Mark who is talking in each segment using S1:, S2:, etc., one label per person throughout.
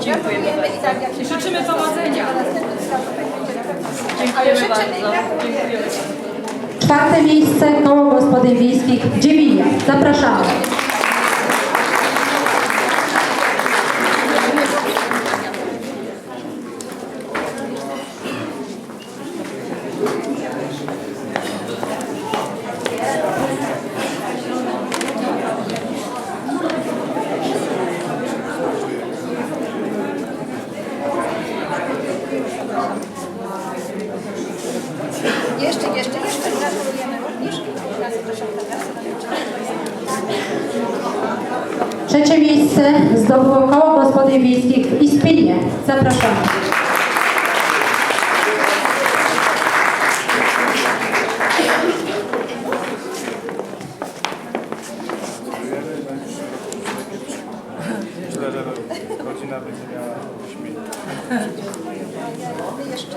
S1: Dziękujemy Życzymy powodzenia. Dziękujemy bardzo. Dziękujemy.
S2: Czwarte miejsce koło gospodyń wiejskich Dziewinia. Zapraszamy. Trzecie miejsce zdobyło Koło Gospodyń Wiejskich w Ispinie. Zapraszamy.
S3: Rodzina będzie miała
S4: jeszcze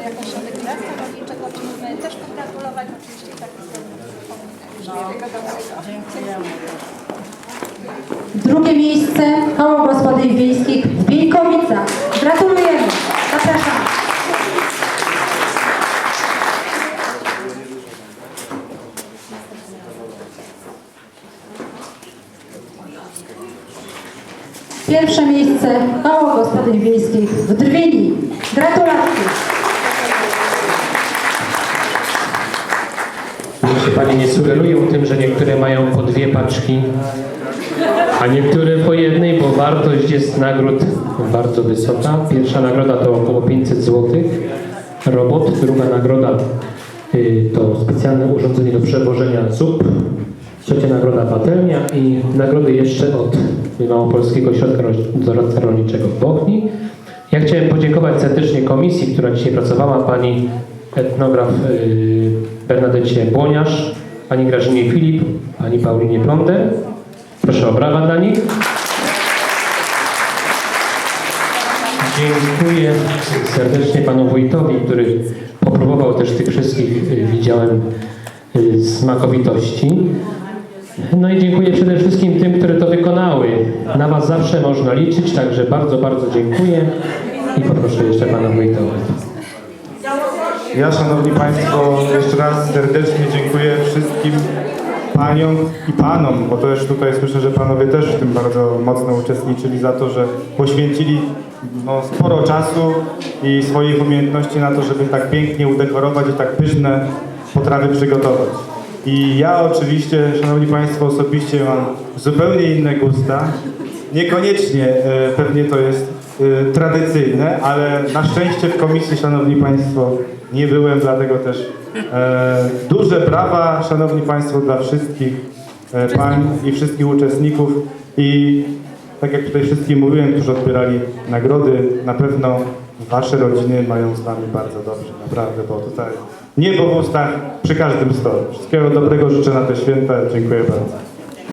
S4: my też pogratulować. Oczywiście tak Wszystkiego dobrego.
S2: Drugie miejsce Koło Gospodyń Wiejskich w Wilkowicach. Gratulujemy. Zapraszamy. Pierwsze miejsce Koło Gospodyń Wiejskich w Drwini. Gratulacje.
S5: Niech się Panie nie sugerują tym, że niektóre mają po dwie paczki, a niektóre po jednej, bo wartość jest nagród bardzo wysoka. Pierwsza nagroda to około 500 zł. Robot, druga nagroda y, to specjalne urządzenie do przewożenia zup. Trzecia nagroda patelnia i nagrody jeszcze od Małopolskiego Ośrodka Doradztwa Rolniczego w Bochni. Ja chciałem podziękować serdecznie komisji, która dzisiaj pracowała, pani etnograf y, Bernadecie Błoniarz, pani Grażynie Filip, pani Paulinie Plonder. Proszę o brawa dla nich. Dziękuję serdecznie panu wójtowi, który popróbował też tych wszystkich, y, widziałem, y, smakowitości. No i dziękuję przede wszystkim tym, które to wykonały. Na was zawsze można liczyć, także bardzo, bardzo dziękuję i poproszę jeszcze pana wójta.
S3: Ja, Szanowni Państwo, jeszcze raz serdecznie dziękuję wszystkim Paniom i Panom, bo też tutaj słyszę, że Panowie też w tym bardzo mocno uczestniczyli za to, że poświęcili no, sporo czasu i swoich umiejętności na to, żeby tak pięknie udekorować i tak pyszne potrawy przygotować. I ja oczywiście, Szanowni Państwo, osobiście mam zupełnie inne gusta. Niekoniecznie e, pewnie to jest e, tradycyjne, ale na szczęście w komisji, Szanowni Państwo, nie byłem, dlatego też e, duże brawa, Szanowni Państwo, dla wszystkich pań i wszystkich uczestników i tak jak tutaj wszystkim mówiłem, którzy odbierali nagrody, na pewno Wasze rodziny mają z Wami bardzo dobrze, naprawdę, bo tutaj niebo w ustach przy każdym stole. Wszystkiego dobrego życzę na te święta, dziękuję bardzo.